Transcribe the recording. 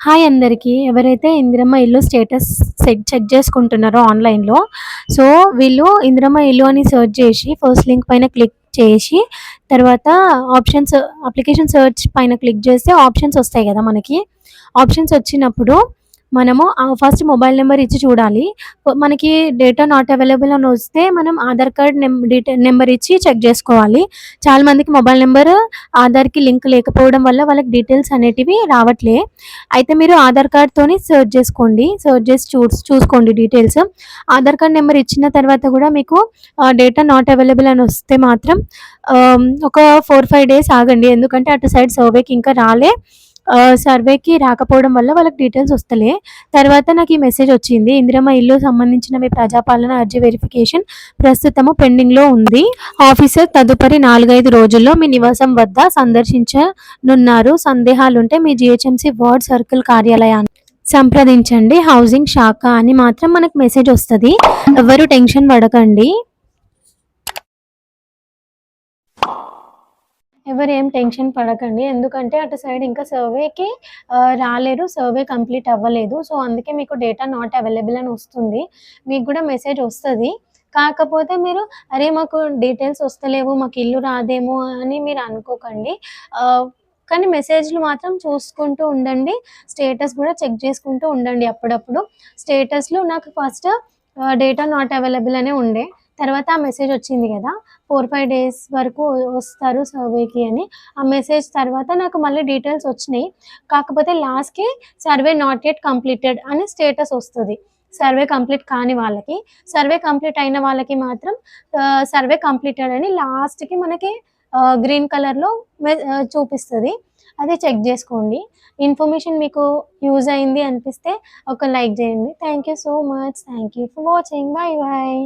Hi అందరికీ. ఎవరైతే ఇందిరమ్మ ఇల్లు స్టేటస్ సెట్ చెక్ చేసుకుంటున్నారో ఆన్లైన్లో సో వీళ్ళు ఇందిరమ్మ ఇల్లు అని సెర్చ్ చేసి ఫస్ట్ లింక్ పైన క్లిక్ చేసి తర్వాత ఆప్షన్స్ అప్లికేషన్ సెర్చ్ పైన క్లిక్ చేస్తే ఆప్షన్స్ వస్తాయి కదా మనకి. ఆప్షన్స్ వచ్చినప్పుడు మనము ఫస్ట్ మొబైల్ నెంబర్ ఇచ్చి చూడాలి. మనకి డేటా నాట్ అవైలబుల్ అని వస్తే మనం ఆధార్ కార్డ్ నెం డీటె నెంబర్ ఇచ్చి చెక్ చేసుకోవాలి. చాలా మందికి మొబైల్ నెంబర్ ఆధార్కి లింక్ లేకపోవడం వల్ల వాళ్ళకి డీటెయిల్స్ అనేటివి రావట్లే. అయితే మీరు ఆధార్ కార్డ్తోని సెర్చ్ చేసుకోండి. సెర్చ్ చేసి చూ చూసుకోండి డీటెయిల్స్ ఆధార్ కార్డ్ నెంబర్ ఇచ్చిన తర్వాత కూడా మీకు డేటా నాట్ అవైలబుల్ అని వస్తే మాత్రం ఒక ఫోర్ ఫైవ్ డేస్ ఆగండి. ఎందుకంటే అటు సైడ్ సర్వేకి ఇంకా రాలే. సర్వేకి రాకపోవడం వల్ల వాళ్ళకి డీటెయిల్స్ వస్తలే. తర్వాత నాకు ఈ మెసేజ్ వచ్చింది ఇందిరమ్మ ఇల్లు సంబంధించిన మీ ప్రజాపాలన అర్జీ వెరిఫికేషన్ ప్రస్తుతము పెండింగ్లో ఉంది. ఆఫీసర్ తదుపరి నాలుగైదు రోజుల్లో మీ నివాసం వద్ద సందర్శించనున్నారు. సందేహాలుంటే మీ జిహెచ్ఎంసీ వార్డ్ సర్కిల్ కార్యాలయాన్ని సంప్రదించండి. హౌసింగ్ శాఖ అని మాత్రం మనకు మెసేజ్ వస్తుంది. ఎవరు టెన్షన్ పడకండి. ఎవరు ఏం టెన్షన్ పడకండి. ఎందుకంటే అటు సైడ్ ఇంకా సర్వేకి రాలేరు. సర్వే కంప్లీట్ అవ్వలేదు. సో అందుకే మీకు డేటా నాట్ అవైలబుల్ అని వస్తుంది. మీకు కూడా మెసేజ్ వస్తుంది. కాకపోతే మీరు అరే మాకు డీటెయిల్స్ వస్తలేవు మాకు ఇల్లు రాదేమో అని మీరు అనుకోకండి. కానీ మెసేజ్లు మాత్రం చూసుకుంటూ ఉండండి. స్టేటస్ కూడా చెక్ చేసుకుంటూ ఉండండి అప్పుడప్పుడు. స్టేటస్లో నాకు ఫస్ట్ డేటా నాట్ అవైలబుల్ అనే ఉండే. తర్వాత ఆ మెసేజ్ వచ్చింది కదా ఫోర్ ఫైవ్ డేస్ వరకు వస్తారు సర్వేకి అని. ఆ మెసేజ్ తర్వాత నాకు మళ్ళీ డీటెయిల్స్ వచ్చినాయి. కాకపోతే లాస్ట్కి సర్వే నాట్ ఎట్ కంప్లీటెడ్ అని స్టేటస్ వస్తుంది. సర్వే కంప్లీట్ కాని వాళ్ళకి. సర్వే కంప్లీట్ అయిన వాళ్ళకి మాత్రం సర్వే కంప్లీటెడ్ అని లాస్ట్కి మనకి గ్రీన్ కలర్లో చూపిస్తుంది. అది చెక్ చేసుకోండి. ఇన్ఫర్మేషన్ మీకు యూజ్ అయింది అనిపిస్తే ఒక లైక్ చేయండి. Thank you so much thank you for watching bye bye